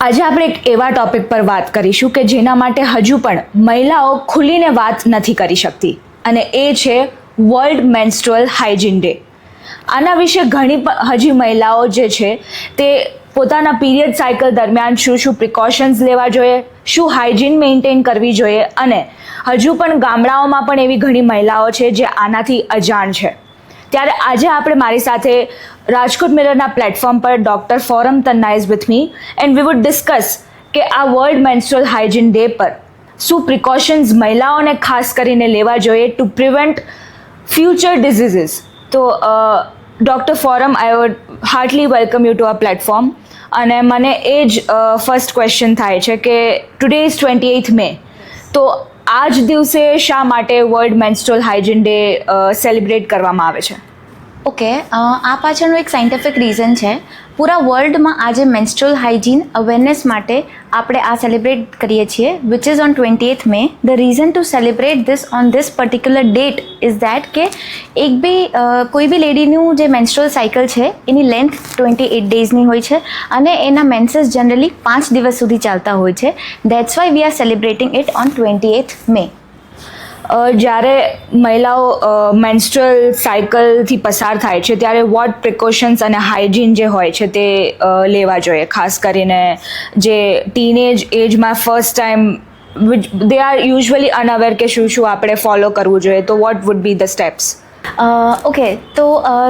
આજે આપણે એક એવા ટોપિક પર વાત કરીશું કે જેના માટે હજુ પણ મહિલાઓ ખુલીને વાત નથી કરી શકતી. અને એ છે વર્લ્ડ મેન્સ્ટ્રુઅલ હાઇજીન ડે આના વિશે ઘણી હજી મહિલાઓ જે છે તે પોતાના પીરિયડ સાયકલ દરમિયાન શું શું પ્રિકોશન્સ લેવા જોઈએ, શું હાઇજીન મેન્ટેન કરવી જોઈએ અને હજુ પણ ગામડાઓમાં પણ એવી ઘણી મહિલાઓ છે જે આનાથી અજાણ છે. ત્યારે આજે આપણે મારી સાથે રાજકોટ મિરરના પ્લેટફોર્મ પર doctor Foram Tanna is with me and we would discuss કે આ વર્લ્ડ મેન્સ્ટ્રુઅલ હાઇજીન ડે પર શું પ્રિકોશન્સ મહિલાઓને ખાસ કરીને લેવા જોઈએ ટુ પ્રિવેન્ટ ફ્યુચર ડિઝીઝીસ તો doctor Foram I would heartly welcome you to a platform અને મને એ જ ફર્સ્ટ ક્વેશ્ચન થાય છે કે today is twenty eighth May તો આ જ દિવસે શા માટે world menstrual hygiene day celebrate કરવામાં આવે છે? ઓકે આ પાછળનું એક સાયન્ટિફિક રીઝન છે. પૂરા વર્લ્ડમાં આજે મેન્સ્ટ્રલ હાઇજીન અવેરનેસ માટે આપણે આ સેલિબ્રેટ કરીએ છીએ which is on twenty eighth May the reason to celebrate this on this particular date is that કે એક બી કોઈ બી લેડીનું જે મેન્સ્ટ્રલ સાયકલ છે, એની લેન્થ ટ્વેન્ટી એટ ડેઝની હોય છે અને એના મેન્સેસ જનરલી પાંચ દિવસ સુધી ચાલતા હોય છે. That's why we are celebrating it on twenty eighth May જ્યારે મહિલાઓ મેન્સ્ટ્રલ સાયકલથી પસાર થાય છે, ત્યારે વોટ પ્રિકોશન્સ અને હાઇજીન જે હોય છે તે લેવા જોઈએ? ખાસ કરીને જે teenage એજમાં first time which they are usually unaware કે શું શું આપણે ફોલો કરવું જોઈએ, તો what would be the steps okay તો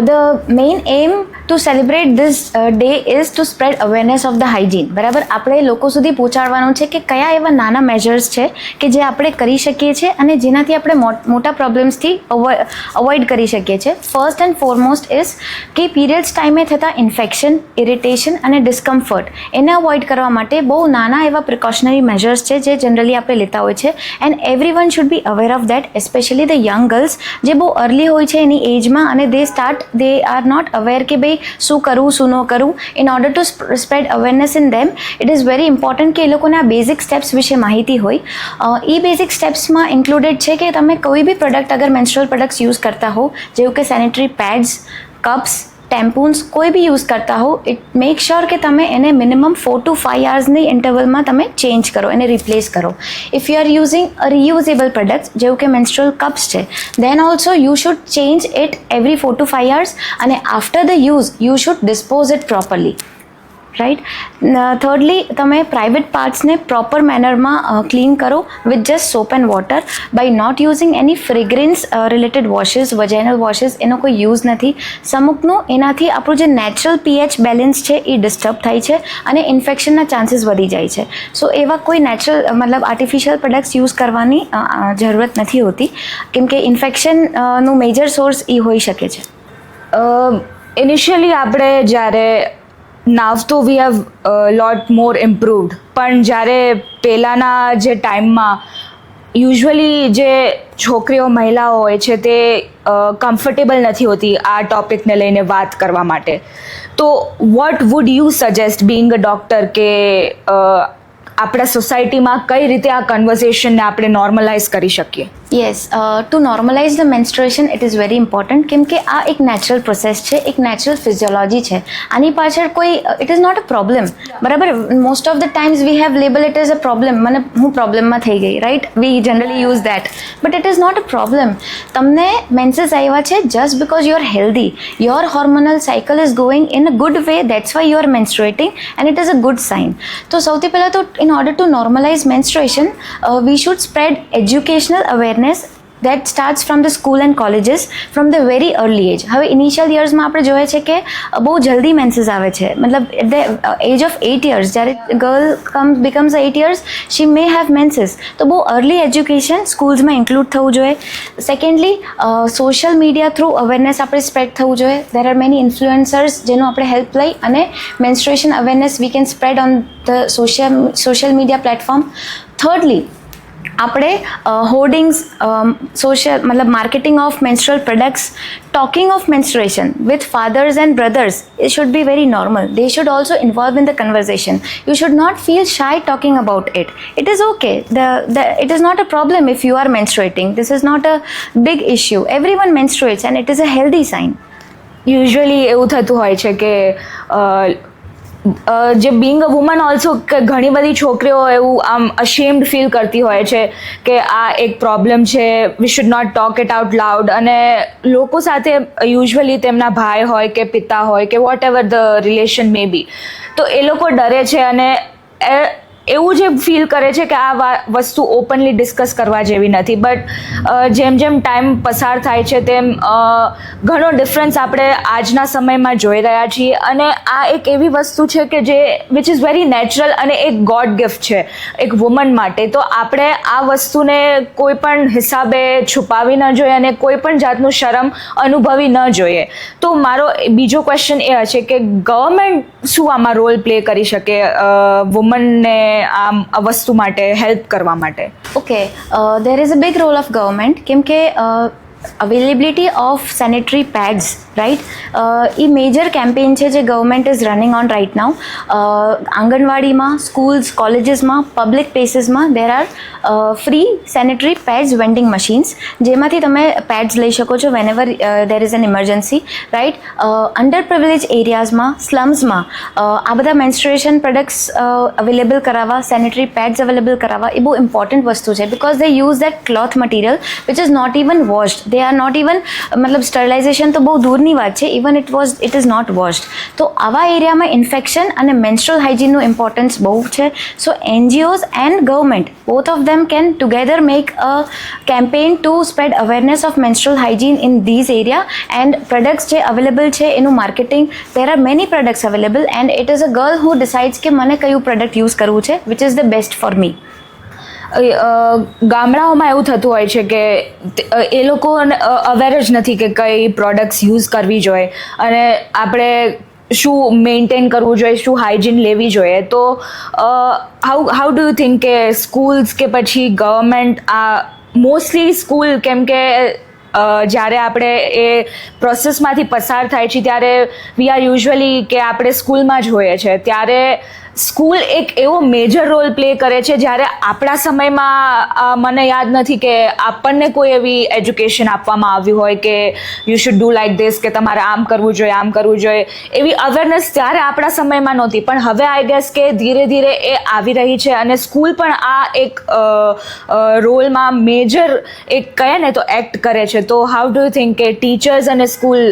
the main aim to celebrate this day is to spread awareness of the hygiene બરાબર? આપણે લોકો સુધી પહોંચાડવાનું છે કે કયા એવા નાના મેજર્સ છે કે જે આપણે કરી શકીએ છીએ અને જેનાથી આપણે મોટ- પ્રોબ્લેમ્સથી અવોઇડ કરી શકીએ છીએ. ફર્સ્ટ એન્ડ ફોરમોસ્ટ ઇઝ કે પીરિયડ્સ ટાઈમે થતા ઇન્ફેક્શન ઇરિટેશન અને ડિસ્કમ્ફર્ટ એને અવોઇડ કરવા માટે બહુ નાના એવા પ્રિકોશનરી મેજર્સ છે જે જનરલી આપણે લેતા હોય છે. And every one should be aware of that especially the young girls જે બહુ અર્લી હોય છે એની એજમાં અને they start they are not aware કે ભાઈ શું કરવું શું ન કરવું in order to spread awareness in them it is very important કે એ લોકોને આ બેઝિક સ્ટેપ્સ વિશે માહિતી હોય. એ બેઝિક સ્ટેપ્સમાં ઇન્ક્લુડેડ છે કે તમે કોઈ બી પ્રોડક્ટ અગર મેન્સ્ટ્રલ પ્રોડક્ટ્સ યુઝ કરતા હો, જેવું કે સેનિટરી પેડ્સ કપ્સ ટેમ્પૂન્સ કોઈ બી યુઝ કરતા હો ઇટ મેક શ્યોર કે તમે એને મિનિમમ ફોર ટુ ફાઇવ આવર્સની ઇન્ટરવલમાં તમે ચેન્જ કરો, એને રિપ્લેસ કરો. If you are using a reusable products જેવું કે મેન્સ્ટ્રલ કપ્સ છે then also you should change it every four to five hours અને after the use you should dispose it properly right thirdly તમે private પાર્ટ્સને proper મેનરમાં clean કરો with just soap and water by not using any fragrance related washes vaginal washes એનો કોઈ use નથી. સમુકનું એનાથી આપણું જે નેચરલ પીએચ બેલેન્સ છે એ ડિસ્ટર્બ થાય છે અને ઇન્ફેક્શનના ચાન્સીસ વધી જાય છે. સો એવા કોઈ નેચરલ મતલબ આર્ટિફિશિયલ પ્રોડક્ટ્સ યુઝ કરવાની જરૂરત નથી હોતી. કેમકે ઇન્ફેક્શનનું મેજર સોર્સ એ હોઈ શકે છે. ઇનિશિયલી આપણે જ્યારે નાવ તો we have lot more improved પણ જ્યારે પહેલાંના જે ટાઈમમાં યુઝ્યુઅલી જે છોકરીઓ, મહિલાઓ હોય છે તે કમ્ફર્ટેબલ નથી હોતી આ ટોપિકને લઈને વાત કરવા માટે. તો what would you suggest being a doctor કે આપણા સોસાયટીમાં કઈ રીતે આ કન્વર્ઝેશનને આપણે નોર્મલાઇઝ કરી શકીએ? Yes to normalise the menstruation it is very important કેમ કે આ એક નેચરલ પ્રોસેસ છે, એક નેચરલ ફિઝિયોલોજી છે. આની પાછળ કોઈ it is not a problem બરાબર? Most of the times we have label it is a problem મને, હું પ્રોબ્લેમમાં થઈ ગઈ right we generally use that but it is not a problem તમને મેન્સીસ આવ્યા છે just because you are healthy your hormonal cycle is going in a good way that's why you are menstruating and it is a good sign તો સૌથી પહેલાં તો in order to normalize menstruation we should spread educational awareness that starts from the school and colleges from the very early age હવે initial યર્સમાં આપણે જોઈએ છે કે બહુ જલ્દી મેન્સીસ આવે છે. મતલબ at the age of eight years જ્યારે girl come becomes eight years she may have menses તો બહુ અર્લી એજ્યુકેશન સ્કૂલ્સમાં ઇન્ક્લુડ થવું જોઈએ. Secondly social media through awareness આપણે સ્પ્રેડ થવું જોઈએ. દેર આર મેની ઇન્ફ્લુએન્સર્સ જેનું આપણે હેલ્પ લઈ અને menstruation awareness we can spread on the social social media platform thirdly આપણે હોર્ડિંગ્સ સોશિયલ મતલબ marketing of menstrual products talking of menstruation with fathers and brothers it should be very normal they should also involve in the conversation you should not feel shy talking about it it is okay the, the it is not a problem if you are menstruating this is not a big issue everyone menstruates and it is a healthy sign usually એવું થતું હોય છે કે અ, અ, જે being a woman also કે ઘણી બધી છોકરીઓ એવું આમ અશેમ્ડ ફીલ કરતી હોય છે કે આ એક પ્રોબ્લેમ છે we should not talk it out loud અને લોકો સાથે યુઝઅલી તેમના ભાઈ હોય કે પિતા હોય કે whatever the relation may be તો એ લોકો ડરે છે અને એવું જે ફીલ કરે છે કે આ વસ્તુ ઓપનલી ડિસ્કસ કરવા જેવી નથી. બટ જેમ જેમ ટાઈમ પસાર થાય છે તેમ ઘણો ડિફરન્સ આપણે આજના સમયમાં જોઈ રહ્યા છીએ. અને આ એક એવી વસ્તુ છે કે જે વિચ ઇઝ વેરી નેચરલ અને એક ગોડ ગિફ્ટ છે, એક વુમન માટે. તો આપણે આ વસ્તુને કોઈ પણ હિસાબે છુપાવી ન જોઈએ અને કોઈ પણ જાતનું શરમ અનુભવી ન જોઈએ. તો મારો બીજો ક્વેશ્ચન એ હશે કે ગવર્મેન્ટ શું આમાં રોલ પ્લે કરી શકે વુમનને આ વસ્તુ માટે હેલ્પ કરવા માટે. Okay there is a big role of government કેમ કે availability of sanitary pads right A major campaign છે જે government is running on right now આંગણવાડીમાં schools કોલેજીસમાં public પ્લેસીસમાં there are free sanitary pads vending machines જેમાંથી તમે pads લઈ શકો છો whenever there is an emergency right under privilege એરિયાઝમાં સ્લમ્સમાં આ બધા મેન્સ્ટ્રુએશન પ્રોડક્ટ્સ અવેલેબલ કરાવવા સેનેટરી પેડ્સ અવેલેબલ કરાવવા, એ બહુ ઇમ્પોર્ટન્ટ વસ્તુ છે because they use that cloth material which is not even washed they are not even મતલબ સ્ટરલાઇઝેશન તો બહુ દૂરની વાત છે even it was it is not washed તો આવા એરિયામાં ઇન્ફેક્શન અને મેન્સ્ટ્રલ હાઇજીનનું ઇમ્પોર્ટન્સ બહુ છે so NGOs and government both of them can together make a campaign to spread awareness of menstrual hygiene in these area and products જે available છે એનું marketing there are many products available and it is a girl who decides કે મને કયું product use કરવું છે the best for me અ, અ, ગામડાઓમાં એવું થતું હોય છે કે એ લોકોને અવેર જ નથી કે કઈ પ્રોડક્ટ્સ યુઝ કરવી જોઈએ. અને આપણે શું મેન્ટેન કરવું જોઈએ, શું હાઇજીન લેવી જોઈએ. તો how how do you think કે સ્કૂલ્સ કે પછી ગવર્મેન્ટ આ મોસ્ટલી સ્કૂલ કેમ કે જ્યારે આપણે એ પ્રોસેસમાંથી પસાર થાય છે, ત્યારે વી આર યુઝ્યુઅલી કે આપણે સ્કૂલમાં જ હોઈએ છીએ. ત્યારે સ્કૂલ એક એવો મેજર રોલ પ્લે કરે છે જ્યારે આપણા સમયમાં મને યાદ નથી કે આપણને કોઈ એવી એજ્યુકેશન આપવામાં આવ્યું હોય કે you should do like this કે તમારે આમ કરવું જોઈએ, આમ કરવું જોઈએ. એવી અવેરનેસ ત્યારે આપણા સમયમાં નહોતી. પણ હવે આઈ ગેસ કે ધીરે ધીરે એ આવી રહી છે અને સ્કૂલ પણ આ એક રોલમાં મેજર એક કહે ને તો એક્ટ કરે છે. તો હાઉ ડુ યુ થિંક કે ટીચર્સ અને સ્કૂલ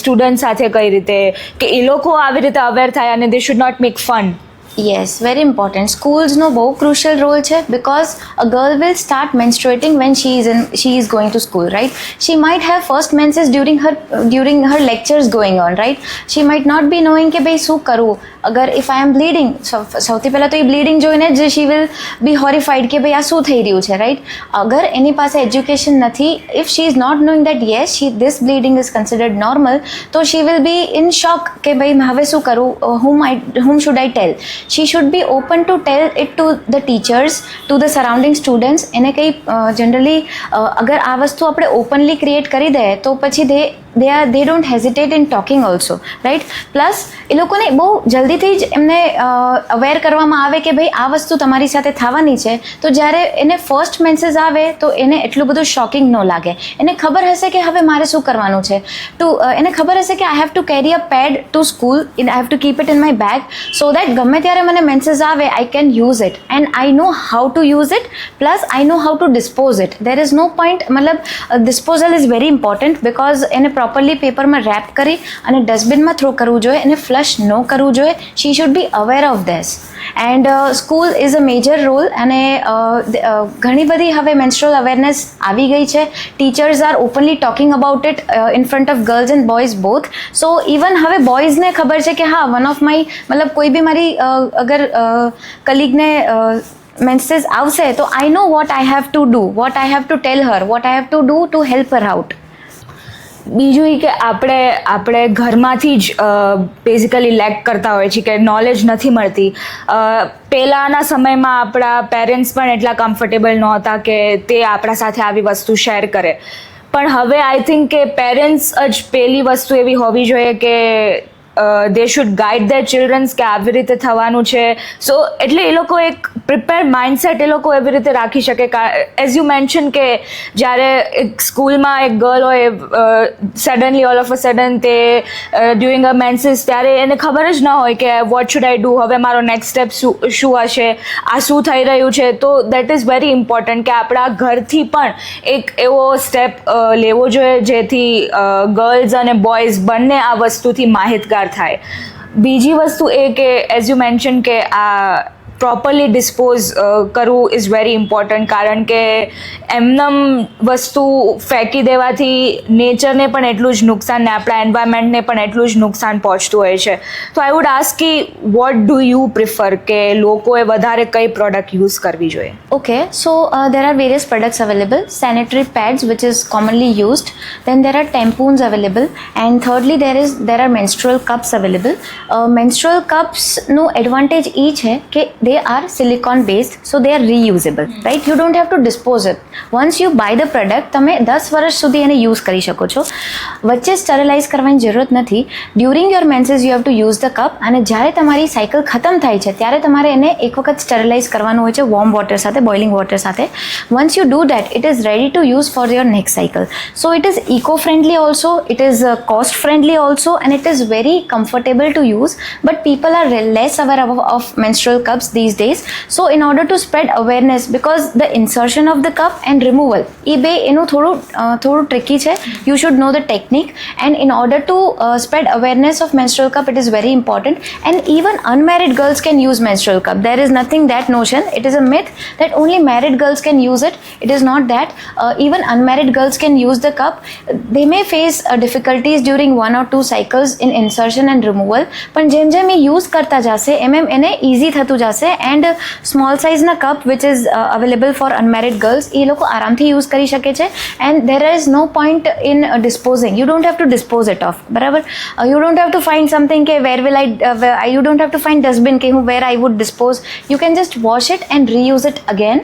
સ્ટુડન્ટ સાથે કઈ રીતે, કે એ લોકો આવી રીતે અવેર થાય અને they should not make fun yes very important સ્કૂલ્સનો બહુ ક્રુશિયલ રોલ છે because a girl will start menstruating when she is in she is going to school right she might have first menses during her during her lectures going on right she might not be knowing કે ભાઈ શું કરવું અગર if I M bleeding સૌથી પહેલાં તો એ bleeding જોઈને જ શી વિલ બી હોરિફાઈડ કે ભાઈ આ શું થઈ રહ્યું છે રાઈટ અગર એની પાસે એજ્યુકેશન નથી if she is not knowing that yes she this bleeding is considered normal તો શી વિલ બી ઇન શોક કે ભાઈ હવે શું કરું whom I whom should I tell she should be open to tell it to the teachers to the surrounding students એને કંઈ generally અગર આ વસ્તુ આપણે ઓપનલી ક્રિએટ કરી દઈએ તો પછી they they are they don't hesitate in talking also right plus એ લોકોને બહુ જલ્દીથી જ એમને અવેર કરવામાં આવે કે ભાઈ આ વસ્તુ તમારી સાથે થવાની છે. તો જ્યારે એને ફર્સ્ટ મેન્સેસ આવે, તો એને એટલું બધું શોકિંગ ન લાગે. એને ખબર હશે કે હવે મારે શું કરવાનું છે. ટુ એને ખબર હશે કે I have to carry a pad to school in I have to keep it in my bag so that ગમે ત્યારે મને મેન્સેસ આવે I can use it and I know how to use it plus I know how to dispose it there is no point મતલબ disposal is very important because એને properly પેપરમાં wrap કરી અને ડસ્ટબિનમાં throw કરવું જોઈએ એને flush ન કરવું જોઈએ. She should be aware of these and school is a major role અને ધ- અ, ઘણી બધી હવે મેન્સ્ટ્રલ અવેરનેસ આવી ગઈ છે. Teachers are openly talking about it in front of girls and boys both so even હવે બોયઝને ખબર છે કે હા વન ઓફ માય મતલબ કોઈ બી મારી અગર કલીગને મેન્સેસ આવશે તો I know what I have to do what I have to tell her what I have to do to help her out બીજું એ કે આપણે આપણે ઘરમાંથી જ બેઝિકલી લેક કરતા હોય છે કે નોલેજ નથી મળતી. પહેલાંના સમયમાં આપણા પેરેન્ટ્સ પણ એટલા કમ્ફર્ટેબલ નહોતા કે તે આપણા સાથે આવી વસ્તુ શેર કરે. પણ હવે આઈ થિંક કે પેરેન્ટ્સ જ પહેલી વસ્તુ એવી હોવી જોઈએ કે they should guide the childrens કે આવી રીતે થવાનું છે. સો એટલે એ લોકો એક પ્રિપેર માઇન્ડસેટ એ લોકો એવી રીતે રાખી શકે. એઝ યુ મેન્શન કે જ્યારે એક સ્કૂલમાં એક ગર્લ હોય suddenly all of a sudden તે ડ્યુરિંગ અ મેન્સિસ ત્યારે એને ખબર જ ન હોય કે વોટ શુડ આઈ ડુ હવે મારો નેક્સ્ટ સ્ટેપ શું શું હશે? આ શું થઈ રહ્યું છે? તો દેટ ઇઝ વેરી ઇમ્પોર્ટન્ટ કે આપણા ઘરથી પણ એક એવો સ્ટેપ લેવો જોઈએ જેથી ગર્લ્સ અને બોયઝ બંને આ વસ્તુથી માહિતગાર થાય. બીજી વસ્તુ એ કે એઝ યુ મેન્શન કે આ પ્રોપરલી ડિસ્પોઝ કરવું ઇઝ વેરી ઇમ્પોર્ટન્ટ કારણ કે એમનમ વસ્તુ ફેંકી દેવાથી નેચરને પણ એટલું જ નુકસાન ને આપણા એન્વાયરમેન્ટને પણ એટલું જ નુકસાન પહોંચતું હોય છે તો આઈ વુડ આસ્ક કી વોટ ડુ યુ પ્રિફર કે લોકોએ વધારે કઈ પ્રોડક્ટ યુઝ કરવી જોઈએ uh, there are various products available. Sanitary pads, which is commonly used. Then there are tampons available, and thirdly there is there are menstrual cups available. Uh, menstrual cups no advantage each है कि they are silicon based, so they are reusable, right? You don't have to dispose it. Once you buy the product, તમે દસ વર્ષ સુધી એને use કરી શકો છો. વચ્ચે સ્ટરલાઇઝ કરવાની જરૂરત નથી. During your menses you have to use the cup અને જ્યારે તમારી સાયકલ ખતમ થાય છે ત્યારે તમારે એને એક વખત સ્ટરલાઇઝ કરવાનું હોય છે વોર્મ વોટર સાથે બોઇલિંગ વોટર સાથે. Once you do that it is ready to use for your next cycle so it is eco friendly also it is cost friendly also and it is very comfortable to use but people are less aware of menstrual cups these days so in order to spread awareness because the insertion of the cup and removal એ બે એનું થોડું અ, થોડું tricky છે you should know the technique and in order to spread awareness of menstrual cup it is very important and even unmarried girls can use menstrual cup there is nothing that notion it is a myth that only married girls can use it it is not that uh, even unmarried girls can use the cup they may face uh, difficulties during one or two cycles in insertion and removal પણ જેમ જેમ એ use કરતા જશે એમ એમ એને easy થતું જશે and small સાઇઝના cup which is available for unmarried girls એ લોકો આરામથી યુઝ કરી શકે છે. And there is no point in disposing you don't have to dispose it off બરાબર? You don't have to find something કે where will I you don't have to find dustbin કે હું where I would dispose you can just wash it and reuse it again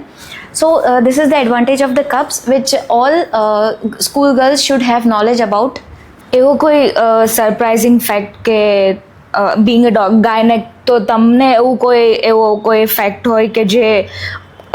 So uh, this is the advantage of the cups which all uh, school girls should have knowledge about. એવો કોઈ surprising fact કે being a doc gynaec તો તમને એવું કોઈ એવો કોઈ fact હોય કે જે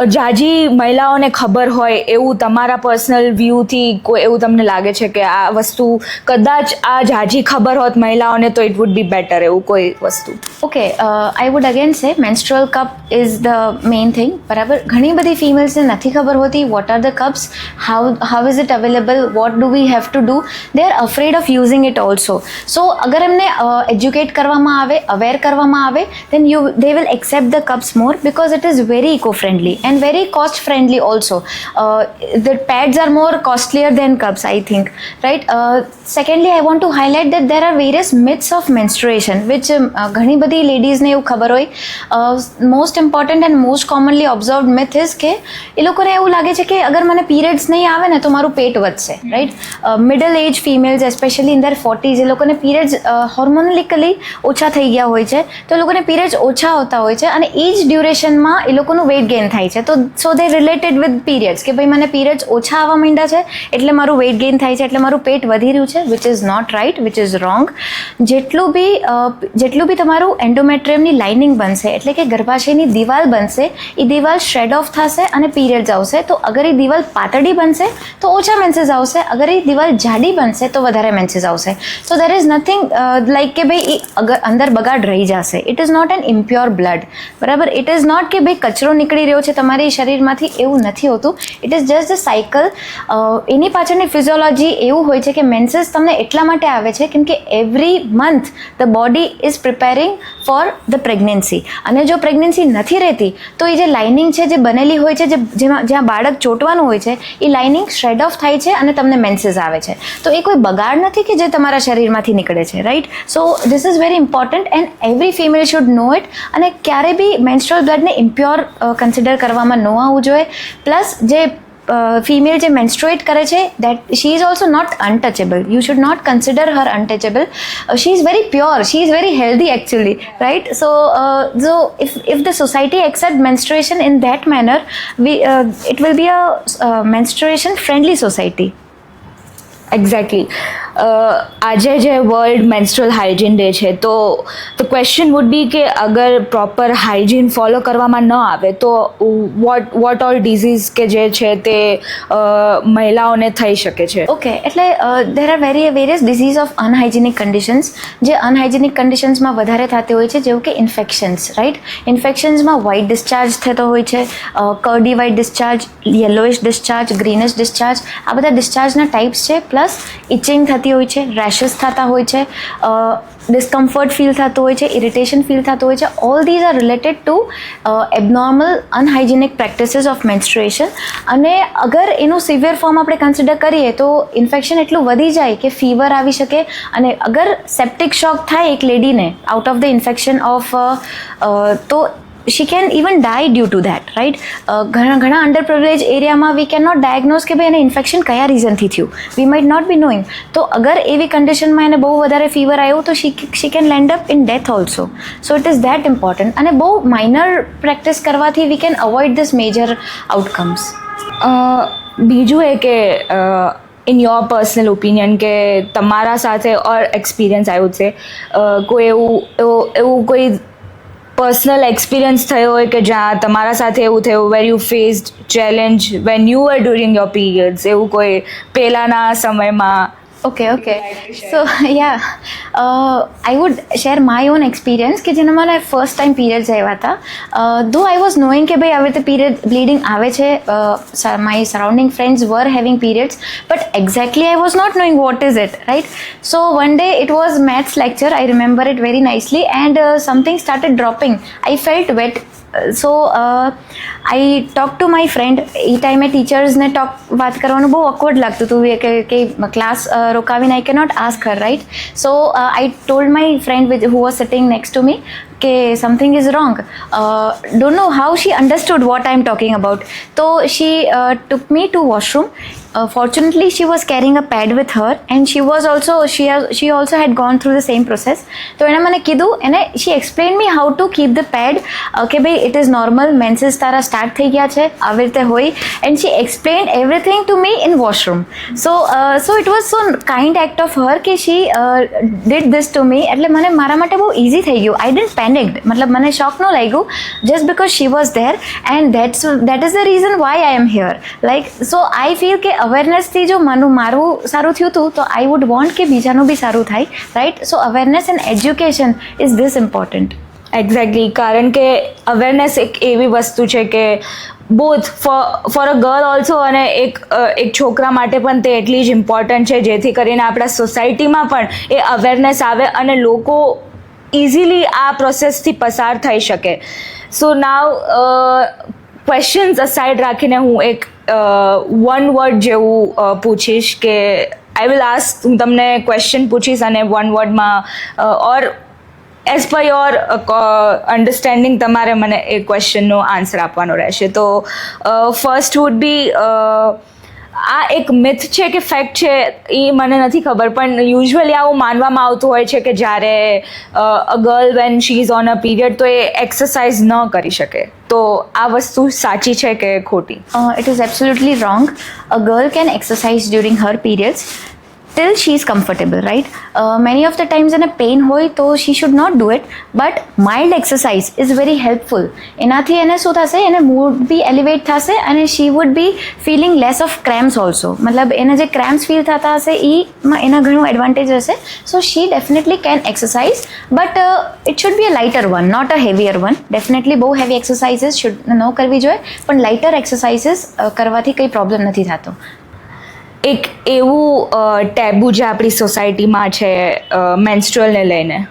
જાજી મહિલાઓને ખબર હોય એવું તમારા પર્સનલ વ્યૂથી કોઈ એવું તમને લાગે છે કે આ વસ્તુ કદાચ આ જાજી ખબર હોત મહિલાઓને તો ઇટ વુડ બી બેટર એવું કોઈ વસ્તુ? Okay I would again say menstrual cup is the main thing બરાબર? ઘણી બધી ફિમેલ્સને નથી ખબર હોતી what are the cups how how is it available what do we have to do they are afraid of using it also so અગર એમને educate કરવામાં આવે અવેર કરવામાં આવે then you they will accept the cups more because it is very eco friendly and very cost friendly also the pads are more costlier than cups I think right secondly I want to highlight that there are various myths of menstruation which ઘણી બધી લેડીઝને એવું ખબર હોય most important and most commonly observed myth is કે એ લોકોને એવું લાગે છે કે અગર મને પીરિયડ્સ નહીં આવે ને તો મારું પેટ વધશે right middle age females especially in their forties એ લોકોને પીરિયડ્સ હોર્મોનલિકલી ઓછા થઈ ગયા હોય છે તો એ લોકોને પીરિયડ્સ ઓછા આવતા હોય છે અને એ જ ડ્યુરેશનમાં એ લોકોનું વેઇટ ગેઇન થાય છે તો so they related with periods કે ભાઈ મને પીરિયડ્સ ઓછા આવવા માંડ્યા છે, એટલે મારું વેઇટ ગેઇન થાય છે, એટલે મારું પેટ વધી રહ્યું છે which is not right which is wrong જેટલું બી જેટલું બી તમારું એન્ડોમેટ્રિયમની લાઇનિંગ બનશે, એટલે કે ગર્ભાશયની દિવાલ બનશે, એ દિવાલ શ્રેડ ઓફ થશે અને પીરિયડ્સ આવશે. તો અગર એ દિવાલ પાતળી બનશે, તો ઓછા મેન્સીસ આવશે. અગર એ દિવાલ જાડી બનશે, તો વધારે મેન્સીસ આવશે. So there is nothing like કે ભાઈ એ અંદર બગાડ રહી જશે. It is not an impure blood બરાબર? ઇટ ઇઝ નોટ કે ભાઈ કચરો નીકળી રહ્યો છે તમારી શરીરમાંથી એવું નથી હોતું. It is just the cycle એની પાછળની ફિઝિયોલોજી એવું હોય છે કે મેન્સીસ તમને એટલા માટે આવે છે કેમ કે every month the body is preparing for the pregnancy અને જો પ્રેગ્નન્સી નથી રહેતી, તો એ જે લાઇનિંગ છે, જે બનેલી હોય છે જેમાં, જ્યાં બાળક ચોંટવાનું હોય છે, એ લાઇનિંગ શ્રેડ ઓફ થાય છે અને તમને મેન્સીસ આવે છે. તો એ કોઈ બગાડ નથી કે જે તમારા શરીરમાંથી નીકળે છે right so this is very important and every female should know it અને ક્યારે બી મેન્સ્ટ્રલ બ્લડને ઇમ્પ્યોર કન્સિડર કરવામાં ન આવવું જોઈએ. પ્લસ જે ફિમેલ જે મેન્સ્ટ્રુએટ કરે છે that she is also not untouchable you should not consider her untouchable she is very pure she is very healthy actually right so so if if the society accept menstruation in that manner we uh, it will be a uh, menstruation friendly society. Exactly આજે જે world menstrual hygiene day છે, તો the question would be કે અગર proper hygiene follow કરવામાં ન આવે, તો વોટ વોટ ઓલ ડિઝીઝ કે જે છે તે મહિલાઓને થઈ શકે છે? ઓકે એટલે there are very various disease of unhygienic conditions જે અનહાઇજેનિક કન્ડિશન્સમાં વધારે થતી હોય છે, જેવું કે ઇન્ફેક્શન્સ રાઈટ ઇન્ફેક્શન્સમાં વ્હાઇટ ડિસ્ચાર્જ થતો હોય છે curdy white discharge yellowish discharge greenish discharge આ બધા ડિસ્ચાર્જના ટાઈપ્સ છે પ્લસ ઇચિંગ થતી હોય છે, રેશિસ થતા હોય છે ડિસ્કમ્ફર્ટ ફીલ થતું હોય છે ઇરિટેશન ફીલ થતું હોય છે. All these are related to abnormal unhygienic practices of menstruation અને અગર એનું સિવિયર ફોર્મ આપણે કન્સિડર કરીએ તો ઇન્ફેક્શન એટલું વધી જાય કે ફીવર આવી શકે. અને અગર સેપ્ટિક શોક થાય એક લેડીને out of the infection of તો she can even die due to that right ઘણા ઘણા અંડર પ્રિવલેજ એરિયામાં વી કેન નોટ ડાયગ્નોઝ કે ભાઈ એને ઇન્ફેક્શન કયા રીઝનથી થયું. We might not be knowing તો અગર એવી કન્ડિશનમાં એને બહુ વધારે ફીવર આવ્યું તો she she can land up in death also so it is that important અને બહુ માઇનર પ્રેક્ટિસ કરવાથી we can avoid this major outcomes બીજું એ કે ઇન યોર પર્સનલ ઓપિનિયન કે તમારા સાથે ઓર એક્સપિરિયન્સ આવ્યું છે. કોઈ એવું એવું એવું કોઈ પર્સનલ એક્સપિરિયન્સ થયો હોય કે જ્યાં તમારા સાથે એવું થયું where you faced challenge when you are during your periods એવું કોઈ પહેલાંના સમયમાં okay okay so ya I would share my own experience કે જેના મને ફર્સ્ટ ટાઈમ પીરિયડ્સ આવ્યા હતા ધો આઈ વોઝ નોઈંગ કે ભાઈ આવી રીતે પીરિયડ બ્લીડિંગ આવે છે my surrounding friends were having periods but exactly I was not knowing what is it right so one day it was maths lecture I remember it very nicely and something started dropping I felt wet so I talk to my friend એ ટાઈમે ટીચર્સને talk વાત કરવાનું બહુ અકવર્ડ લાગતું હતું. કે class રોકાવીને I કે not ask her right so I told my friend with who was sitting next to me કે something is wrong don't know how she understood what I am talking about તો she took me to washroom fortunately she was carrying a pad with her and she was also she has she also had gone through the same process તો એણે મને કીધું એને she explained me how to keep the pad uh, કે ભાઈ it is normal menses તારા start થઈ ગયા છે આવી રીતે હોય and she explained everything to me in washroom so uh, so it was so kind act of her કે she uh, did this to me એટલે મને મારા માટે બહુ ઇઝી થઈ ગયું આઈ ડન્ટ પેનિક્ડ મતલબ મને શોક ન લાગ્યું just because she was there and that's that is the reason why I am here like so I feel કે અવેરનેસથી જો માનું મારું સારું થયું હતું તો આઈ વુડ વોન્ટ કે બીજાનું બી સારું થાય right so awareness and education is this important exactly કારણ કે અવેરનેસ એક એવી વસ્તુ છે કે both for for a girl also અને એક એક છોકરા માટે પણ તે એટલી જ ઇમ્પોર્ટન્ટ છે, જેથી કરીને આપણા સોસાયટીમાં પણ એ અવેરનેસ આવે અને લોકો ઇઝીલી આ પ્રોસેસથી પસાર થઈ શકે. સો નાવ ક્વેશ્ચન્સ અસાઇડ રાખીને હું એક વન વર્ડ જેવું પૂછીશ કે આઈ વિલ આસ્ક હું તમને ક્વેશ્ચન પૂછીશ અને one વર્ડમાં or as per your understanding તમારે મને એ ક્વેશ્ચનનો આન્સર આપવાનો રહેશે. તો ફર્સ્ટ વુડ બી આ એક મિથ છે કે ફેક્ટ છે એ મને નથી ખબર, પણ યુઝ્યુઅલી આવું માનવામાં આવતું હોય છે કે જ્યારે, a girl when she is on a period તો એ એક્સરસાઇઝ ન કરી શકે. તો આ વસ્તુ સાચી છે કે ખોટી? It is absolutely wrong a girl can exercise during her periods. Is comfortable, right? Uh, many of the times when a pain હોય તો she should not do it, but mild exercise is very helpful. એનાથી એને શું થશે એને mood બી elevate થશે અને she would be feeling less of cramps also. મતલબ એને જે cramps feel થતા હશે એમાં એના ઘણું એડવાન્ટેજ હશે સો definitely can exercise but uh, it should be a lighter one not a heavier one definitely બહુ heavy exercises should ન કરવી જોઈએ પણ લાઇટર એક્સરસાઇઝીસ કરવાથી કંઈ પ્રોબ્લેમ નથી થતો એક એવું ટેબુ જે આપણી સોસાયટીમાં છે મેન્સ્ટ્રલને લઈને?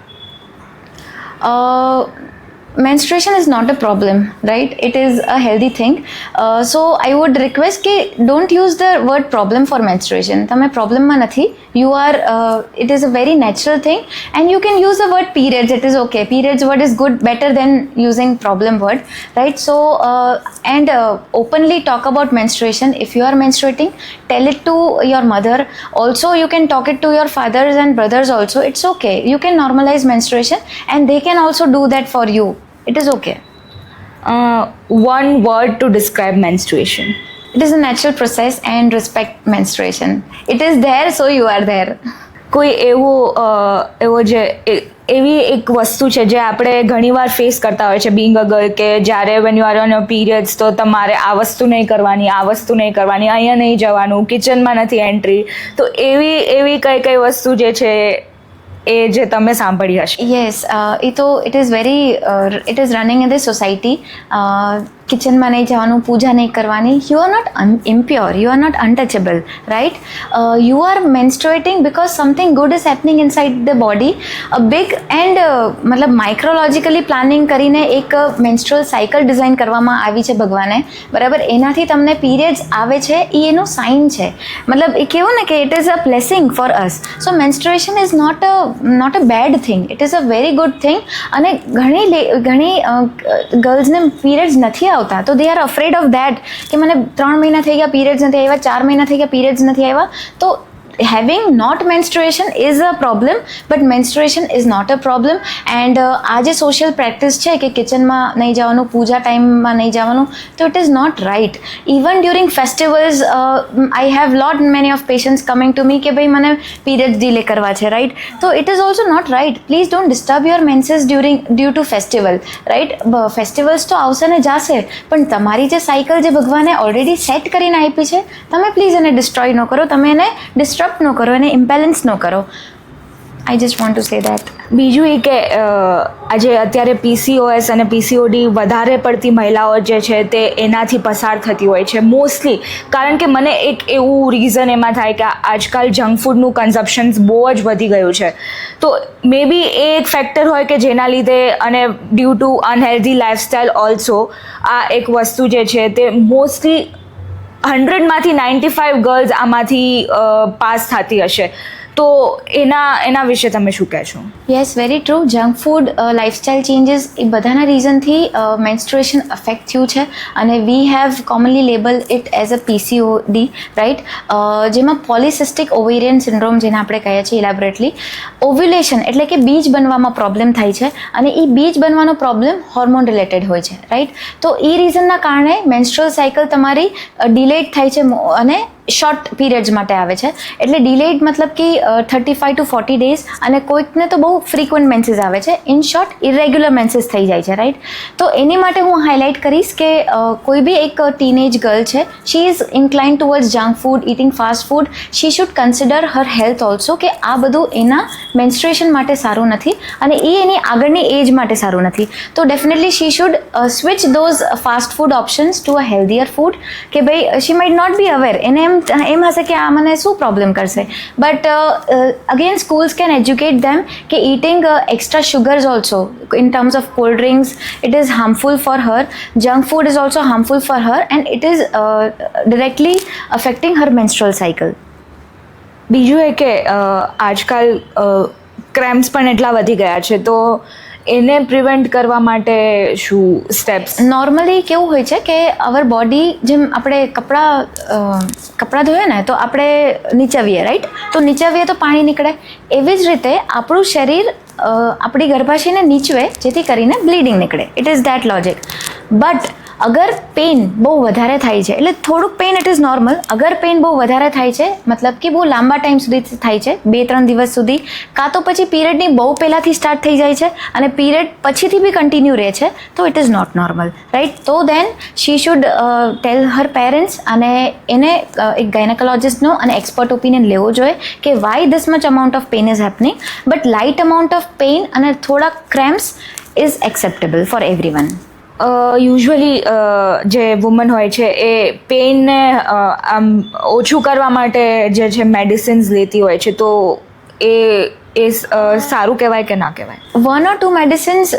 Menstruation is not a problem right it is a healthy thing uh, so i would request કે don't use the word problem for menstruation તમે પ્રોબ્લેમમાં નથી you are uh, it is a very natural thing and you can use the word periods it is okay periods word is good better than using problem word right so uh, and uh, openly talk about menstruation if you are menstruating tell it to your mother also you can talk it to your fathers and brothers also it's okay you can normalize menstruation and they can also do that for you it is okay. One word to describe menstruation it is a natural process and respect menstruation. It is there, so you are કોઈ એવો એવો જે એવી એક વસ્તુ છે જે આપણે ઘણીવાર ફેસ કરતા હોય છે બિંગ અ ગર્લ કે જ્યારે when you are on periods તો તમારે આ વસ્તુ નહીં કરવાની, આ વસ્તુ નહીં કરવાની, અહીંયા નહીં જવાનું કિચનમાં નથી એન્ટ્રી તો એવી એવી કઈ કઈ વસ્તુ જે છે એ જે તમે સાંભળી હશે. યસ એ તો it is very it is running in the society કિચનમાં નહીં જવાનું, પૂજા નહીં કરવાની. You are not impure you are not untouchable right you are menstruating because something good is happening inside the body a big and મતલબ માઇક્રોલોજીકલી planning કરીને એક મેન્સ્ટ્રુઅલ સાયકલ ડિઝાઇન કરવામાં આવી છે ભગવાને. બરાબર? એનાથી તમને પીરિયડ્સ આવે છે, એ એનું સાઇન છે. મતલબ એ કેવું ને કે it is a blessing for us so menstruation is not a not a bad thing it is a very good thing અને ઘણી ઘણી ગર્લ્સને પીરિયડ્સ નથી આવતા. તો they are afraid of that કે મને ત્રણ મહિના થઈ ગયા પીરિયડ્સ નથી આવ્યા, ચાર મહિના થઈ ગયા પીરિયડ્સ નથી આવ્યા. તો having not menstruation is a problem but menstruation is not a problem and આ જે સોશિયલ પ્રેક્ટિસ છે કે કિચનમાં નહીં જવાનું પૂજા ટાઈમમાં નહીં જવાનું તો it is not right even during festivals I have lot many of patients coming to me કે ભાઈ મને પીરિયડ્સ ડીલે કરવા છે રાઈટ તો it is also not right please don't disturb your menses during due to festival right festivals તો આવશે ને જશે પણ તમારી જે સાયકલ જે ભગવાને ઓલરેડી સેટ કરીને આપી છે તમે પ્લીઝ એને ડિસ્ટ્રોય ન કરો તમે એને ડિસ્ટર્બ ન કરો એને ઇમ્બેલેન્સ ન કરો I just want to say that બીજું એ કે આજે અત્યારે પીસીઓએસ અને પીસીઓડી વધારે પડતી મહિલાઓ જે છે તે એનાથી પસાર થતી હોય છે મોસ્ટલી કારણ કે મને એક એવું રીઝન એમાં થાય કે આજકાલ જંક ફૂડનું કન્ઝપ્શન્સ બહુ જ વધી ગયું છે તો મે બી એ એક ફેક્ટર હોય કે જેના લીધે અને due to unhealthy lifestyle also આ એક વસ્તુ જે છે તે મોસ્ટલી હંડ્રેડમાંથી નાઇન્ટી ફાઇવ ગર્લ્સ આમાંથી પાસ થતી હશે. તો એના એના વિશે તમે શું કહેશો yes very true junk food lifestyle changes એ બધાના રીઝનથી મેન્સ્ટ્રુએશન અફેક્ટ થયું છે. અને we have commonly label it as a PCOD right જેમાં પોલિસિસ્ટિક ઓવેરિયન સિન્ડ્રોમ જેને આપણે કહીએ છીએ ઇલેબોરેટલી ઓવ્યુલેશન એટલે કે બીજ બનવામાં પ્રોબ્લેમ થાય છે અને એ બીજ બનવાનો પ્રોબ્લેમ હોર્મોન રિલેટેડ હોય છે રાઈટ તો એ રીઝનના કારણે મેન્સ્ટ્રલ સાયકલ તમારી ડિલેટ થાય છે અને શોર્ટ પીરિયડ્સ માટે આવે છે. એટલે ડિલેડ મતલબ કે thirty five to forty days અને કોઈકને તો બહુ ફ્રીક્વન્ટ મેન્સીસ આવે છે. ઇન શોર્ટ ઇરેગ્યુલર મેન્સીસ થઈ જાય છે રાઈટ તો એની માટે હું હાઇલાઇટ કરીશ કે કોઈ બી એક ટીનેજ ગર્લ છે she is incline towards junk food eating fast food she should consider her health also કે આ બધું એના મેન્સ્ટ્રેશન માટે સારું નથી અને એ એની આગળની એજ માટે સારું નથી. તો definitely she should switch those fast food options to a healthier food કે ભાઈ she might not be aware એને એમ એમ હશે કે આ મને શું પ્રોબ્લેમ કરશે but again schools can educate them કે eating extra sugars also terms of cold drinks it is harmful for her junk food is also harmful for her and it is uh, directly affecting her menstrual cycle બીજું એ કે આજકાલ cramps પણ એટલા વધી ગયા છે તો એને પ્રિવેન્ટ કરવા માટે શું સ્ટેપ્સ નોર્મલી કેવું હોય છે કે અવર બોડી જેમ આપણે કપડાં કપડાં ધોઈએ ને તો આપણે નીચવીએ રાઈટ તો નીચવીએ તો પાણી નીકળે. એવી જ રીતે આપણું શરીર આપણી ગર્ભાશયને નીચવે જેથી કરીને બ્લીડિંગ નીકળે. It is that logic but અગર પેઇન બહુ વધારે થાય છે, એટલે થોડુંક પેઇન ઇટ ઇઝ નોર્મલ અગર પેઇન બહુ વધારે થાય છે, મતલબ કે બહુ લાંબા ટાઈમ સુધી થાય છે, બે, ત્રણ દિવસ સુધી, કાં તો પછી પીરિયડની બહુ પહેલાંથી સ્ટાર્ટ થઈ જાય છે અને પીરિયડ પછીથી બી કન્ટિન્યુ રહે છે, તો it is not normal right તો then she should tell her parents અને એને એક ગાયનેકોલોજિસ્ટનો અને એક્સપર્ટ ઓપિનિયન લેવો જોઈએ કે why this much amount of pain is happening but light amount of pain અને થોડા cramps is acceptable for everyone usually જે વુમન હોય છે એ પેઇનને આમ ઓછું કરવા માટે જે છે મેડિસિન્સ લેતી હોય છે તો એ એ સારું કહેવાય કે ના કહેવાય? One or two medicines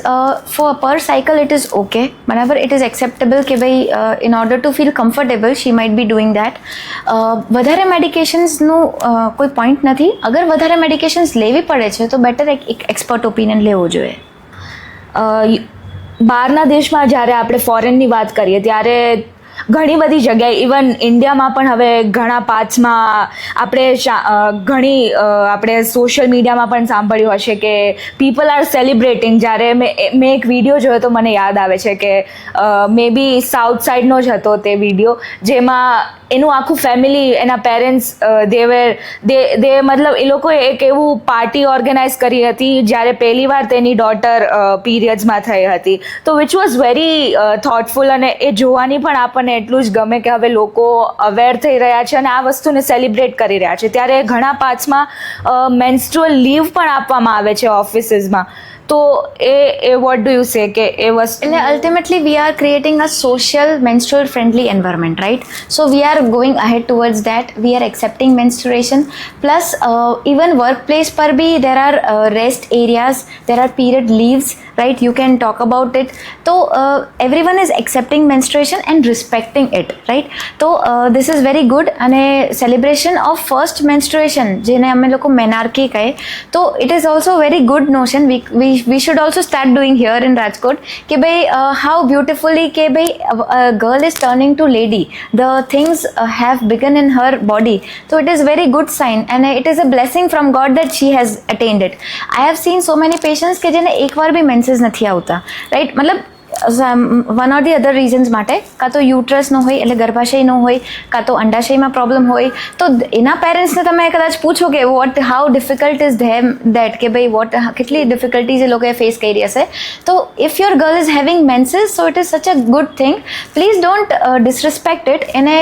for per cycle it is okay બરાબર? ઇટ ઇઝ એક્સેપ્ટેબલ કે ભાઈ in order to feel comfortable she might be doing that વધારે મેડિકેશન્સનું કોઈ પોઈન્ટ નથી. અગર વધારે મેડિકેશન્સ લેવી પડે છે તો બેટર એક એક્સપર્ટ ઓપિનિયન લેવો જોઈએ. બહારના દેશમાં જ્યારે આપણે ફોરેનની વાત કરીએ ત્યારે ઘણી બધી જગ્યાએ ઇવન ઇન્ડિયામાં પણ હવે ઘણા પાર્ટ્સમાં આપણે ઘણી આપણે સોશિયલ મીડિયામાં પણ સાંભળ્યું હશે કે પીપલ આર સેલિબ્રેટિંગ જ્યારે મેં એક વીડિયો જોયો તો મને યાદ આવે છે કે મે બી સાઉથ સાઈડનો જ હતો તે વીડિયો જેમાં એનું આખું ફેમિલી એના પેરેન્ટ્સ દેવેર દે દે મતલબ એ લોકોએ એક એવું પાર્ટી ઓર્ગેનાઇઝ કરી હતી, જ્યારે પહેલીવાર તેની ડોટર પીરિયડ્સમાં થઈ હતી. તો વિચ વોઝ વેરી થોટફુલ અને એ જોવાની પણ આપણને એટલું જ ગમે કે હવે લોકો અવેર થઈ રહ્યા છે અને આ વસ્તુને સેલિબ્રેટ કરી રહ્યા છે. ત્યારે ઘણા પાર્ટ્સમાં મેન્સ્ટ્રુઅલ લીવ પણ આપવામાં આવે છે ઓફિસીસમાં તો એ એ વોટ ડુ યુ સે કે એ વસ્તુ એટલે ultimately we are creating a social menstrual friendly environment right so we are going ahead towards that we are accepting menstruation plus uh, even workplace par bhi there are uh, rest areas there are period leaves right you can talk about it so uh, everyone is accepting menstruation and respecting it right so uh, this is very good અને celebration of first menstruation જેને અમે લોકો menarche કહે તો it is also very good notion we we we should also start doing here in Rajkot કે ભાઈ how beautifully કે ભાઈ girl is turning to lady the things have begun in her body તો it is very good sign અને it is a blessing from God that she has attend it I have seen so many patients કે જેને એકવાર બી menses નથી આવતા right મતલબ one or the other reasons માટે, કાં તો યુટ્રસનો હોય એટલે ગર્ભાશયનો હોય, કાં તો અંડાશયમાં પ્રોબ્લેમ હોય, તો એના પેરેન્ટ્સને તમે કદાચ પૂછો કે what how difficult is them that કે ભાઈ વોટ કેટલી ડિફિકલ્ટીઝ એ લોકોએ ફેસ કરી હશે. તો if your girl is having menses so it is such a good thing please don't disrespect it એને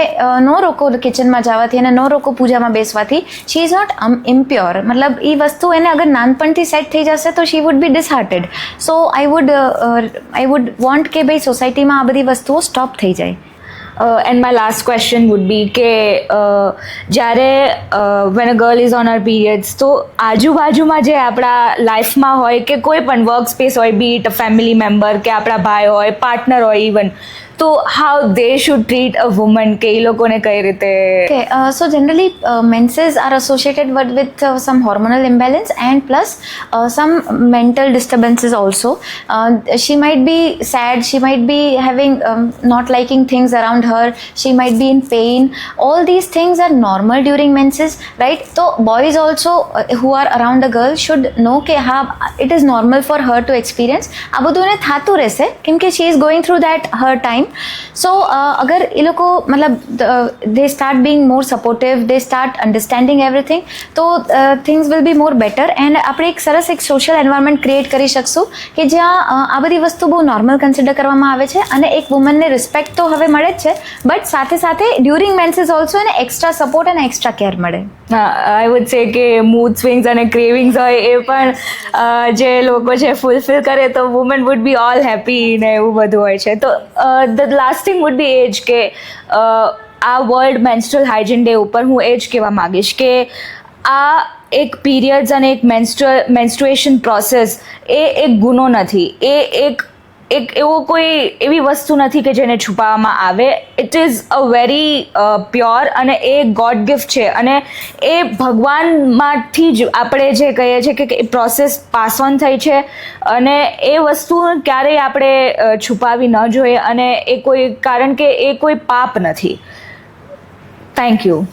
નો રોકો કિચનમાં જવાથી અને નો રોકો પૂજામાં બેસવાથી શી ઇઝ નોટ ઇમ્પ્યોર મતલબ એ વસ્તુ એને અગર નાનપણથી સેટ થઈ જશે તો she would be disheartened so I would I would want કે ભાઈ સોસાયટીમાં આ બધી વસ્તુઓ સ્ટોપ થઈ જાય. And my last question would be કે જ્યારે when a girl is on her periods તો આજુબાજુમાં જે આપણા લાઈફમાં હોય કે કોઈ પણ વર્ક સ્પેસ હોય બીટ ફેમિલી મેમ્બર કે આપણા ભાઈ હોય પાર્ટનર હોય ઇવન તો how they should treat a woman કે એ લોકોને કઈ રીતે uh, uh, with, with uh, some hormonal imbalance and plus uh, some mental disturbances also. Uh, she might be sad, she might be having um, not liking things around her, she might be in pain. All these things are normal during menses, right? So boys also uh, who are around the girl should know કે હા it is normal for her to experience. આ બધું એને થતું રહેશે કેમ કે she is going through that her time. સો અગર એ લોકો મતલબ they start being more supportive they start understanding everything તો things will be more better and આપણે એક સરસ એક સોશિયલ એન્વાયરમેન્ટ ક્રિએટ કરી શકશું કે જ્યાં આ બધી વસ્તુ બહુ નોર્મલ કન્સિડર કરવામાં આવે છે અને એક વુમનને રિસ્પેક્ટ તો હવે મળે જ છે બટ સાથે સાથે ડ્યુરિંગ મેન્સીસ ઓલ્સો એને એક્સ્ટ્રા સપોર્ટ અને એક્સ્ટ્રા કેર મળે આઈ વુડ સે કે મૂડ સ્વિંગ્સ અને ક્રેવિંગ્સ હોય એ પણ જે લોકો છે ફૂલફિલ કરે તો woman would be all happy ને એવું બધું હોય છે તો the last thing would be એ જ કે આ વર્લ્ડ મેન્સ્ટ્રલ હાઇજીન ડે ઉપર હું એ જ કહેવા માંગીશ કે, આ એક પીરિયડ્સ અને એક મેન્સ્ટ્રલ મેન્સ્ટ્રુએશન પ્રોસેસ એ એક ગુનો નથી. એ એક એક એવો કોઈ એવી વસ્તુ નથી કે જેને છુપાવવામાં આવે. It is a very pure અને એ ગોડ ગિફ્ટ છે. અને એ ભગવાનમાંથી જ આપણે જે કહીએ છીએ કે એ પ્રોસેસ પાસ ઓન થઈ છે. અને એ વસ્તુ ક્યારેય આપણે છુપાવી ન જોઈએ અને એ કોઈ, કારણ કે એ કોઈ પાપ નથી. Thank you